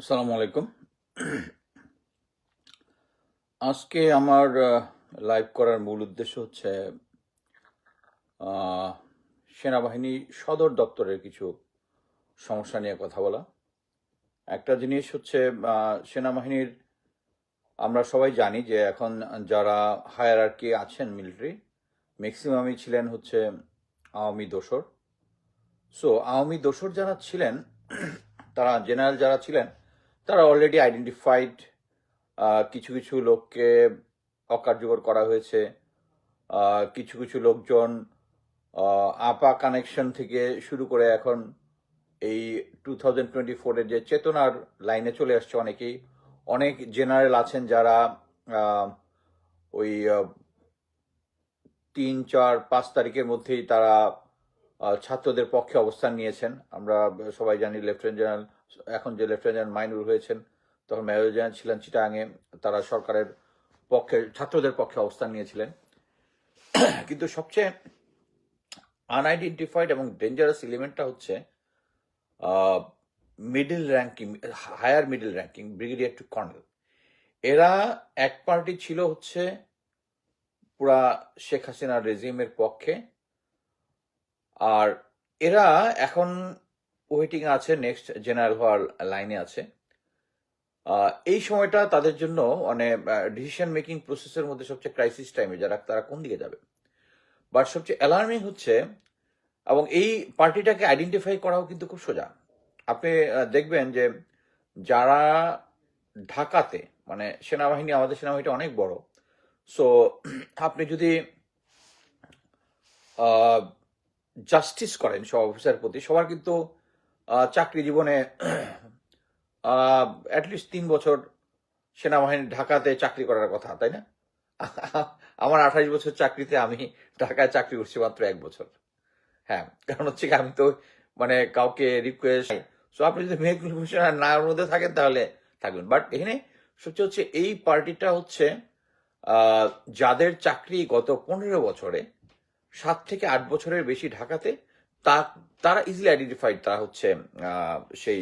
আসসালামু আলাইকুম। আজকে আমার লাইভ করার মূল উদ্দেশ্য হচ্ছে সেনাবাহিনী সদর দপ্তরের কিছু সমস্যা নিয়ে কথা বলা। একটা জিনিস হচ্ছে সেনাবাহিনীর, আমরা সবাই জানি যে এখন যারা হায়ারার্কি আছেন মিলিটারি ম্যাক্সিমামই ছিলেন হচ্ছে আওয়ামী দোসর। সো আওয়ামী দোসর যারা ছিলেন, তারা জেনারেল যারা ছিলেন তারা অলরেডি আইডেন্টিফাইড কিছু কিছু লোককে অকার্যকর করা হয়েছে। কিছু কিছু লোকজন আপা কানেকশন থেকে শুরু করে এখন এই টু থাউজেন্ড টোয়েন্টি ফোরের যে চেতনার লাইনে চলে আসছে অনেকেই। অনেক জেনারেল আছেন যারা ওই তিন, চার, পাঁচ তারিখের মধ্যেই তারা ছাত্রদের পক্ষে অবস্থান নিয়েছেন। আমরা সবাই জানি লেফটেন্যান্ট জেনারেল এখন যে লেফটেন্যান্ট মাইনুর হয়েছেন, তখন জেনারেল ছিলেন চিটাঙে তারা সরকারের পক্ষে, ছাত্রদের পক্ষে অবস্থান নিয়েছিলেন। কিন্তু সবচেয়ে আনআইডেন্টিফাইড এবং ডেঞ্জারাস এলিমেন্টটা হচ্ছে middle ranking higher middle ranking brigadier to colonel এরা এক পার্টি ছিল হচ্ছে পুরা শেখ হাসিনার রেজিমের পক্ষে। আর এরা এখন ওয়েটিং আছে নেক্সট জেনারেল হওয়ার লাইনে আছে। এই সময়টা তাদের জন্য মানে ডিসিশন মেকিং প্রসেসের মধ্যে সবচেয়ে ক্রাইসিস টাইমে যারা, তারা কোন দিকে যাবে? বাট সবচেয়ে অ্যালার্মিং হচ্ছে, এবং এই পার্টিটাকে আইডেন্টিফাই করাও কিন্তু খুব সোজা। আপনি দেখবেন যে, যারা ঢাকাতে মানে সেনাবাহিনী, আমাদের সেনাবাহিনীটা অনেক বড়। সো আপনি যদি জাস্টিস করেন সব অফিসার প্রতি, সবার কিন্তু চাকরি জীবনে অ্যাটলিস্ট তিন বছর সেনাবাহিনী ঢাকাতে চাকরি করার কথা, তাই না? আমার আঠাশ বছর চাকরিতে আমি ঢাকায় চাকরি করছি মাত্র এক বছর। হ্যাঁ কারণ হচ্ছে আমি তো মানে কাউকে রিকোয়েস্ট সো আপনি যদি মেয়ে কমিশনার না ওর মধ্যে থাকেন, তাহলে থাকবেন। বাট এখানে সবচেয়ে হচ্ছে, এই পার্টিটা হচ্ছে যাদের চাকরি গত পনেরো বছরে, সাত থেকে আট বছরের বেশি ঢাকাতে তা, তারা ইজিলি আইডেন্টিফাইড তারা হচ্ছে সেই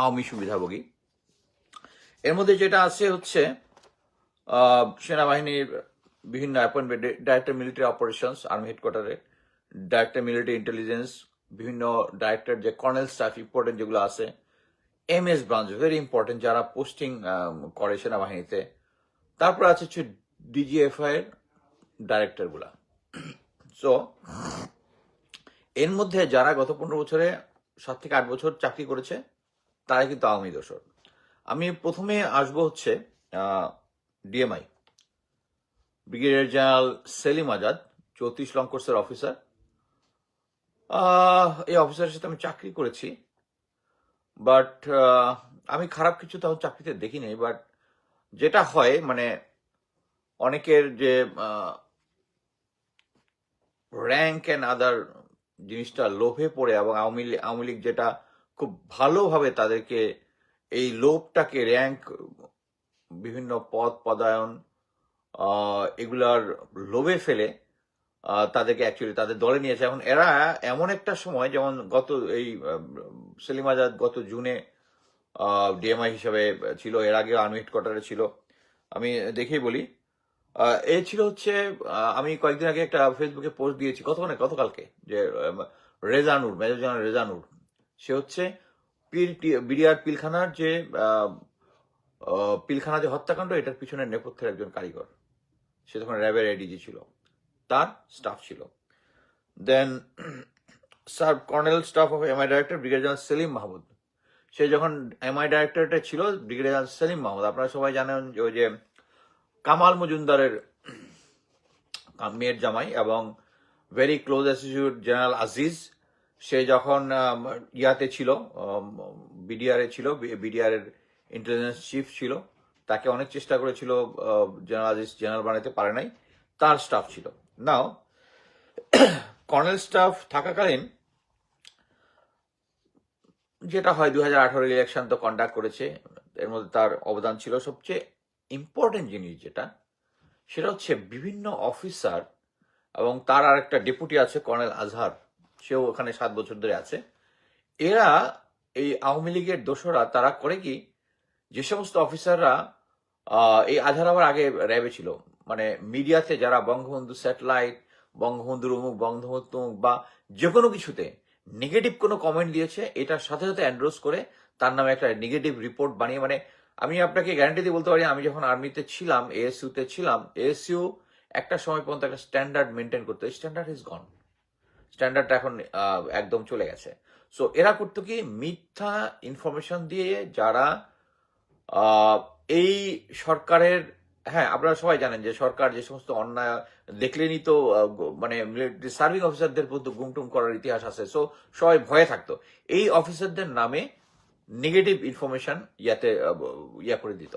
আওয়ামী সুবিধাভোগী। এর মধ্যে যেটা আছে হচ্ছে সেনাবাহিনীর বিভিন্ন appointment director military operations army হেডকোয়ার্টারে director military intelligence বিভিন্ন ডাইরেক্টর যে কর্নেল স্টাফ ইম্পর্টেন্ট যেগুলো আছে M S branch very important যারা পোস্টিং করে সেনাবাহিনীতে। তারপর আছে হচ্ছে ডিজিএফআই এর ডাইরেক্টরগুলা। সো এর মধ্যে যারা গত পনেরো বছরে সাত থেকে আট বছর চাকরি করেছে তারা কিন্তু আওয়ামী দোষর। আমি প্রথমে আসব হচ্ছে DMI brigadier general Selim Azad চৌত্রিশ লং কোর্সের অফিসার এই অফিসারের সাথে আমি চাকরি করেছি বাট আমি খারাপ কিছু তখন চাকরিতে দেখিনি বাট যেটা হয় মানে অনেকের যে র্যাঙ্ক অ্যান্ড আদার জিনিসটা লোভে পড়ে এবং আওয়ামী লী- আওয়ামী লীগ যেটা খুব ভালোভাবে তাদেরকে এই লোভটাকে র্যাঙ্ক বিভিন্ন পদ, পদায়ন এগুলার লোভে ফেলে তাদেরকে অ্যাকচুয়ালি তাদের দলে নিয়েছে এখন এরা এমন একটা সময়, যেমন গত এই সেলিম আজাদ গত জুনে ডিএমআই হিসাবে ছিল, এর আগে আর্মি হেডকোয়ার্টারে ছিল। আমি দেখেই বলি এ ছিল হচ্ছে আমি কয়েকদিন আগে একটা ফেসবুকে পোস্ট দিয়েছি। কতক্ষণে গতকালকে, যে রেজানুর, মেজর জেনারেল রেজানুর, সে হচ্ছে পিল বিডিআর পিলখানার যে পিলখানা যে হত্যাকাণ্ড, এটার পিছনে নেপথ্যের একজন কারিগর। সে তখন র্যাবের এডিজি ছিল। তার স্টাফ ছিল। Then sir colonel staff of MI director brigadier general Selim Mahmud. সে যখন এমআই ডাইরেক্টরেটে ছিল ব্রিগেডিয়ার জেনারেল সেলিম মাহমুদ, আপনারা সবাই জানেন ওই যে কামাল মজুমদারের মেয়ের জামাই এবং very close associate general Aziz সে যখন ইয়াতে ছিল বিডিআর ছিল বিডিআর এর ইন্টেলিজেন্স চিফ ছিল, তাকে অনেক চেষ্টা করেছিল জেনারেল আজিজ জেনারেল বানাতে, পারে নাই, তার স্টাফ ছিল। নাও কর্নেল স্টাফ থাকাকালীন, যেটা হয় দু হাজার আঠারো ইলেকশন তো কন্ডাক্ট করেছে, এর মধ্যে তার অবদান ছিল সবচেয়ে। ইম্পর্টেন্ট জিনিস যেটা, সেটা হচ্ছে বিভিন্ন অফিসার এবং তার আর একটা ডেপুটি আছে কর্নেল আজহার সেও ওখানে সাত বছর ধরে আছে। এরা এই আওয়ামী লীগের দোষরা তারা করে কি, যে সমস্ত অফিসাররা এই আধার হওয়ার আগে র্যাবে ছিল। মানে মিডিয়াতে যারা বঙ্গবন্ধু স্যাটেলাইট বঙ্গবন্ধুর অমুক বঙ্গবন্ধু তমুক বা যে কোনো কিছুতে নেগেটিভ কোনো কমেন্ট দিয়েছে, এটার সাথে সাথে অ্যান্ড্রোজ করে তার নামে একটা নেগেটিভ রিপোর্ট বানিয়ে মানে আমি আপনাকে গ্যারান্টি দিয়ে বলতে পারি, আমি যখন আর্মিতে ছিলাম এএসইউ তে ছিলাম এএসইউ একটা সময় পর্যন্ত একটা স্ট্যান্ডার্ড মেনটেন করতো স্ট্যান্ডার্ড ইজ গন স্ট্যান্ডার্ডটা এখন একদম চলে গেছে। সো এরা করতো কি? মিথ্যা ইনফরমেশন দিয়ে যারা এই সরকারের হ্যাঁ আপনারা সবাই জানেন যে সরকার যে সমস্ত অন্যায় দেখলেনই তো মানে মানে সার্ভিং অফিসারদের প্রতি গুমটুম করার ইতিহাস আছে। সো সবাই ভয়ে থাকতো। এই অফিসারদের নামে নেগেটিভ ইনফরমেশন ইয়াতে ইয়া করে দিত।